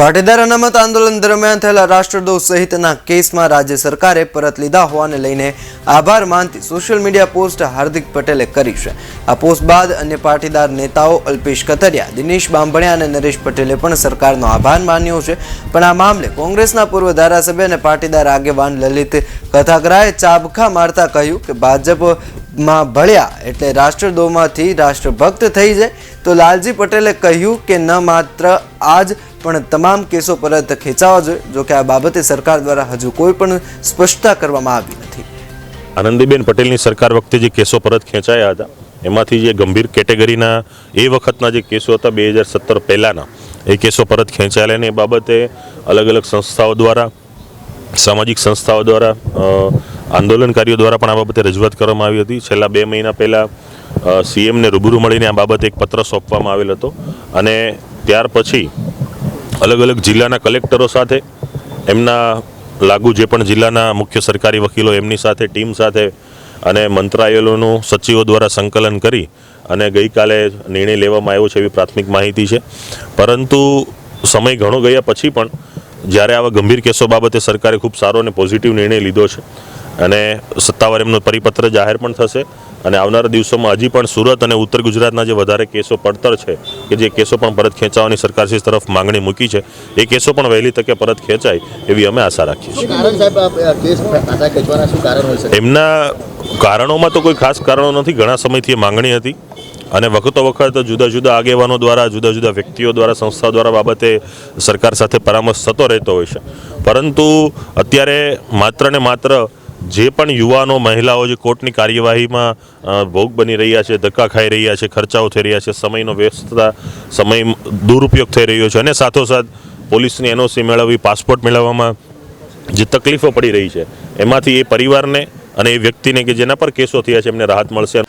પાટીદાર અનામત આંદોલન દરમિયાન થયેલા રાષ્ટ્રદ્રોહ સહિતના કેસમાં રાજ્ય સરકારે પરત લીધા હોવાને લઈને આભાર માનતી સોશિયલ મીડિયા પોસ્ટ હાર્દિક પટેલે કરી છે. આ પોસ્ટ બાદ અન્ય પાટીદાર નેતાઓ અલ્પેશ કથરિયા, દિનેશ બાંભણિયા અને નરેશ પટેલે પણ સરકારનો આભાર માન્યો છે. પણ આ મામલે કોંગ્રેસના પૂર્વ ધારાસભ્ય અને પાટીદાર આગેવાન લલિત કથાગરાએ ચાબખા મારતા કહ્યું કે ભાજપમાં ભળ્યા એટલે રાષ્ટ્રદ્રોહમાંથી રાષ્ટ્રભક્ત થઈ જાય. તો લાલજી પટેલે કહ્યું કે ન માત્ર આજ, પણ તમામ કેસો પરત ખેંચાવા જોઈએ, જો કે આ બાબતે સરકાર દ્વારા હજુ કોઈ પણ સ્પષ્ટતા કરવામાં આવી નથી. આનંદીબેન પટેલની સરકાર વખતે જે કેસો પરત ખેંચાયા હતા, એમાંથી જે ગંભીર કેટેગરીના, એ વખતના જે કેસો હતા બે હજાર સત્તર પહેલાંના, એ કેસો પરત ખેંચાયેલા એ બાબતે અલગ અલગ સંસ્થાઓ દ્વારા, સામાજિક સંસ્થાઓ દ્વારા આંદોલનકારીઓ દ્વારા પણ આ બાબતે રજૂઆત કરવામાં આવી હતી. છેલ્લા બે મહિના પહેલાં સીએમને રૂબરૂ મળીને આ બાબતે એક પત્ર સોંપવામાં આવેલ હતો. અને ત્યાર પછી અલગ અલગ જિલ્લાના કલેક્ટરો સાથે, એમના લાગુ જે પણ જિલ્લાના મુખ્ય સરકારી વકીલો એમની સાથે, ટીમ સાથે અને મંત્રાલયોનું સચિવો દ્વારા સંકલન કરી અને ગઈકાલે નિર્ણય લેવામાં આવ્યો છે એવી પ્રાથમિક માહિતી છે. પરંતુ સમય ઘણો ગયા પછી પણ જ્યારે આવા ગંભીર કેસો બાબતે સરકારે ખૂબ સારો અને પોઝિટિવ નિર્ણય લીધો છે અને સત્તાવાર એમનો પરિપત્ર જાહેર પણ થશે અને આવનારા દિવસોમાં હજી પણ સુરત અને ઉત્તર ગુજરાતના જે વધારે કેસો પડતર છે કે જે કેસો પણ પરત ખેંચાવાની સરકારશ્રી તરફ માંગણી મૂકી છે એ કેસો પણ વહેલી તકે પરત ખેંચાય એવી અમે આશા રાખીએ છીએ. એમના કારણોમાં તો કોઈ ખાસ કારણો નથી ઘણા સમયથી એ માંગણી હતી અને વખતો વખત જુદા જુદા આગેવાનો દ્વારા જુદા જુદા વ્યક્તિઓ દ્વારા સંસ્થાઓ દ્વારા બાબતે સરકાર સાથે પરામર્શ થતો રહેતો હોય છે. પરંતુ અત્યારે માત્ર ને માત્ર જે પણ યુવાનો, મહિલાઓ જે કોર્ટની કાર્યવાહીમાં ભોગ બની રહ્યા છે, ધક્કા ખાઈ રહ્યા છે, ખર્ચાઓ થઈ રહ્યા છે, સમયનો વ્યસ્તતા, સમય દુરુપયોગ થઈ રહ્યો છે અને સાથોસાથ પોલીસની એનઓસી મેળવવી, પાસપોર્ટ મેળવવામાં જે તકલીફો પડી રહી છે, એમાંથી એ પરિવારને અને એ વ્યક્તિને કે જેના પર કેસો થયા છે, એમને રાહત મળશે.